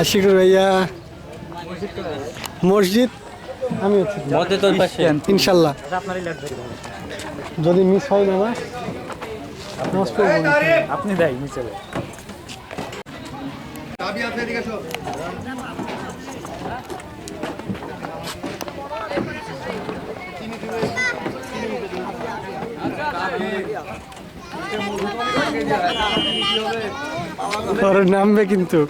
আশিকুর ভাইয়া। মসজিদ? আমি ইনশাল্লাহ। যদি মিস হয় নামাজ না। আপনি দেয় নিচে পরে নামবে কিন্তু।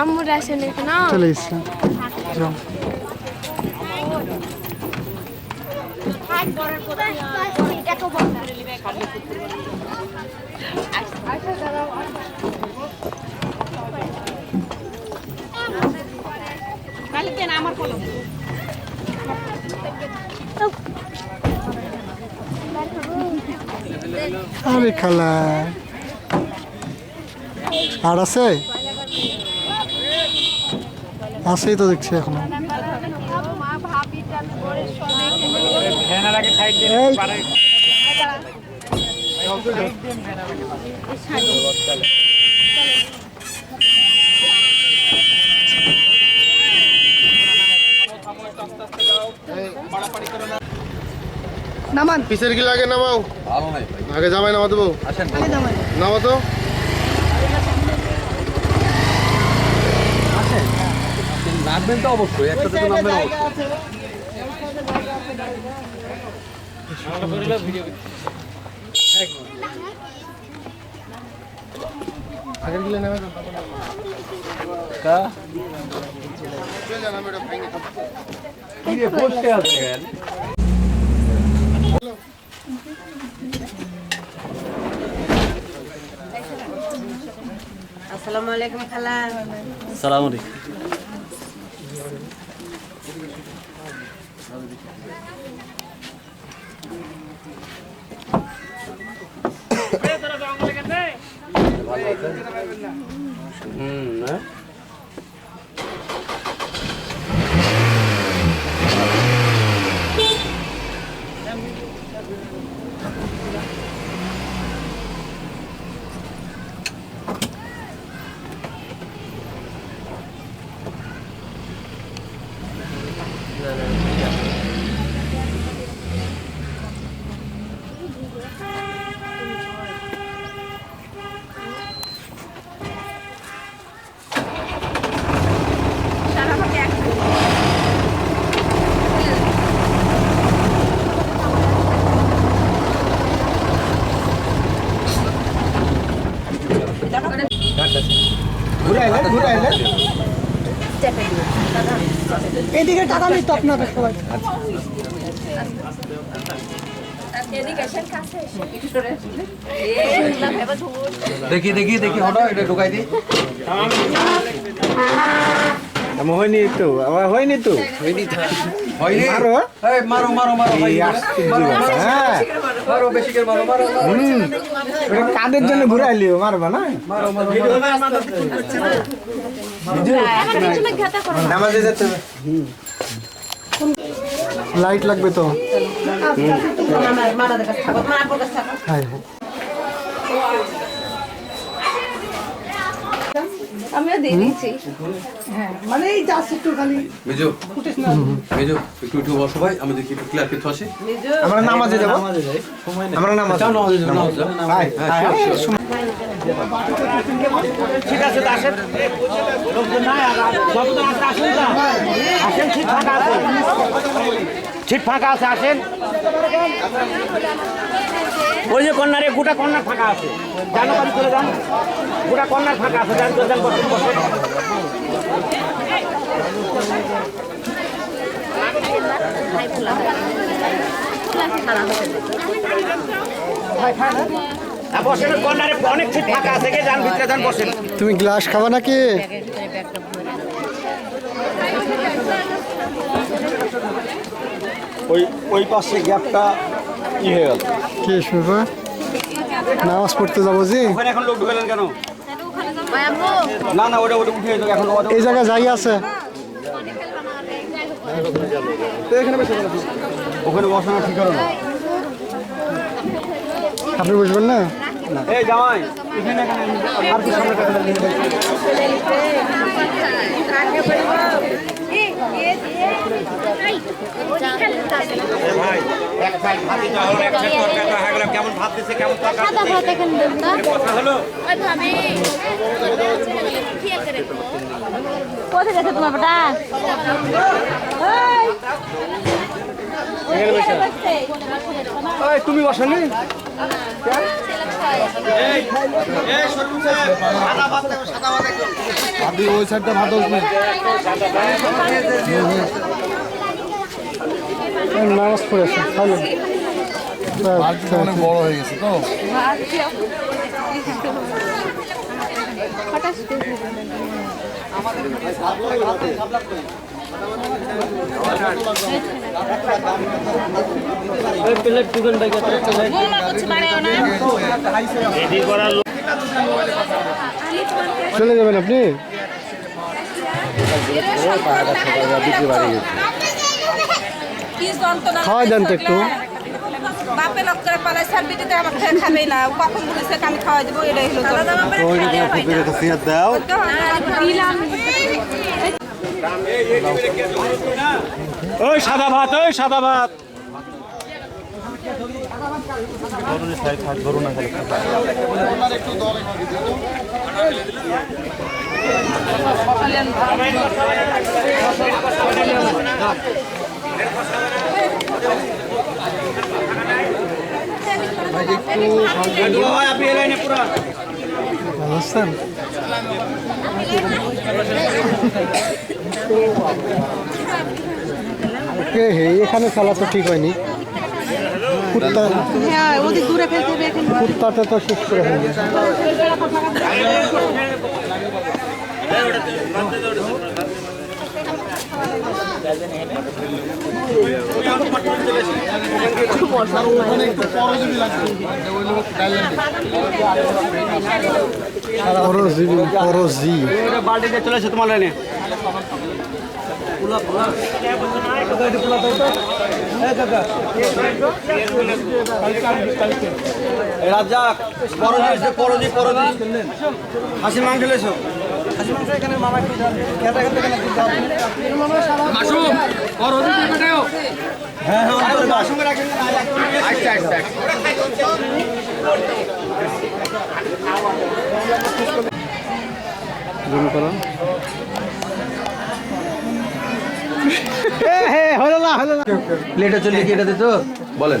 আম্মুর আসেন এখানে চলে ইসলাম যাও। আচ্ছা দাঁড়াও মালিক দেন আমার কলম। আরে খালা। আর আছে? আছেই তো দেখছি এখন। সাইড পারে পিসের গিলা আগে নামাও। আগে জামাই নামা দেবো নামা তো নামবেন তো অবশ্যই একসাথে তো নামবেন অবশ্যই। আগের গিলা নামা কি? রে বসে আছেন আসসালামু আলাইকুম খালা। সালাম আলাইকুম। হুম না তো আপনাদের সবাই। দেখি দেখি দেখি হটো এটা ঢুকাই দি আমার হয়নি তো আমার হয়নি তো। হয়নি মারো। এই মারো মারো মারো মারো। মারো হ্যাঁ। মারো বেশি করে মারো মারো মারো। ওটা কাদের জন্য ঘুরাইলিও মারবা না? মারো মারো নামাজে যেতে হবে। লাইট লাগবে তো। মারা দেখা থাকো মা আপুর কাছে থাকো হাই হাই আমিও দিয়ে মেজো মেজো একটু একটু বসো ভাই আমি দেখি একটু ক্লিয়ার কিছু আসে আমরা নামাজে যাব। আমরা নামাজ নামাজ হ্যাঁ. ঠিক আছে আসেন। লোকজন নাই আর যতজন আছে আসেন না আসেন সিট ফাঁকা আছে। সিট ফাঁকা আছে আসেন। ওই যে কর্নারে গোটা কর্নার ফাঁকা আছে। জানো বাড়ি চলে যান। গোটা কর্নার ফাঁকা আছে যান চলে যান বসেন বসেন। বসেন কর্নারে অনেক সিট ফাঁকা আছে কে যান ভিতরে যান বসেন। তুমি গ্লাস খাবা নাকি? ওই ওই পাশে গ্যাপটা ই হয়ে গেল। কে শুনবা নামাজ পড়তে যাব জি? ওখানে এখন লোক ঢুকালেন কেন? না না ওটা ওটা উঠে এখন এই জায়গায় যাই আছে। ওখানে বসানো ঠিক হলো না। আপনি বুঝবেন না? কেমন ভাত কেমন সাদা ভাত এখানে দেব না কথা হলো ওই ভাবি খেয়াল করে কোথায় গেছে তোমার বেটা তুমি বসনি? আপনি ওই সাইডটা ভাত নামাজ পড়েছে অনেক বড় হয়ে গেছে তো। চলে যাবেন আপনি খাওয়াই দেন তো একটু বাপে লোক করে পালাই সার্বি দিতে আমার খেয়ে খাবেই না কখন বলেছে আমি খাওয়াই দেবো এটাই হলো দাও ওই সাদা ভাত ওই সাদা ভাত। আপনি এ হে এখানে খেলা তো ঠিক হয়নি। হ্যাঁ কুত্তাটা তো শেষ করে ফেলবে। বালতিতে চলে এসে তোমার লাইনে রাজ্জাক পরজি পরজি পরজি হাসি মাংস হ্যাঁ হ্যাঁ রাখেন আচ্ছা আচ্ছা। জুম করো। হলো না হলো না। প্লেটে চলে কি এটা দিত বলেন।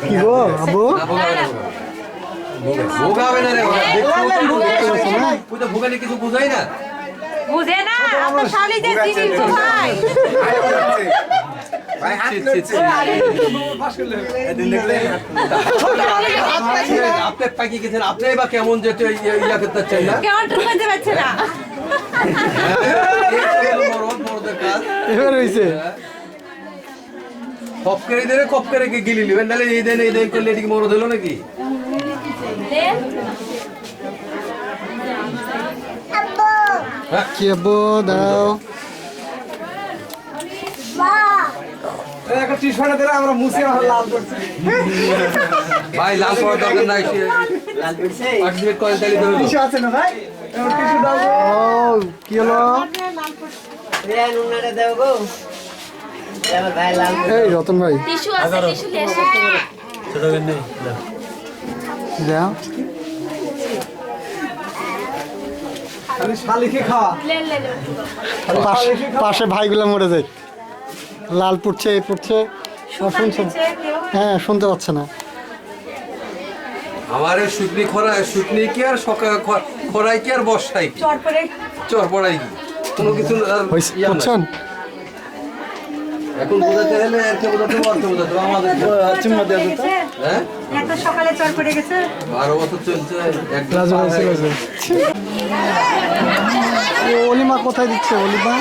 কি গো আবু ভোগাবে না রে ভোগালে কিছু বুঝাই না বুঝে না আপনার শালি যে জিনিস ভাই। আপনি পাকি গেছেন আপনি বা কেমন যে তো ইয়া ইয়া করতে চাই না কেমন ঢুকাতে পারছে না। এবার হয়েছে খপ করে দিলে খপ করে কি গিলি নেবেন তাহলে এই দেন এই দেন করলে এদিকে মরদ হলো নাকি? কি আব্বু? দাও ভাই লাল করার দরকার নাই। কি হলো? এই রতন ভাই। পাশে পাশে ভাইগুলো মরে যায়। লাল পড়ছে এই পড়ছে। শুনছে হ্যাঁ শুনতে পাচ্ছে না। আমার শুকনি খরা শুকনি কি আর সকাল খরাই কি আর বর্ষায় কি? চর পড়াই কি? কোনো কিছু আর এখন বোঝাতে হলে আর কে বোঝাতে পারতে বোঝাতে হবে আমাদের হ্যাঁ একটা সকালে চর পড়ে গেছে বারো বছর চলছে রাজু হয়ে গেছে। অলিমা কোথায় দিচ্ছে অলিমা।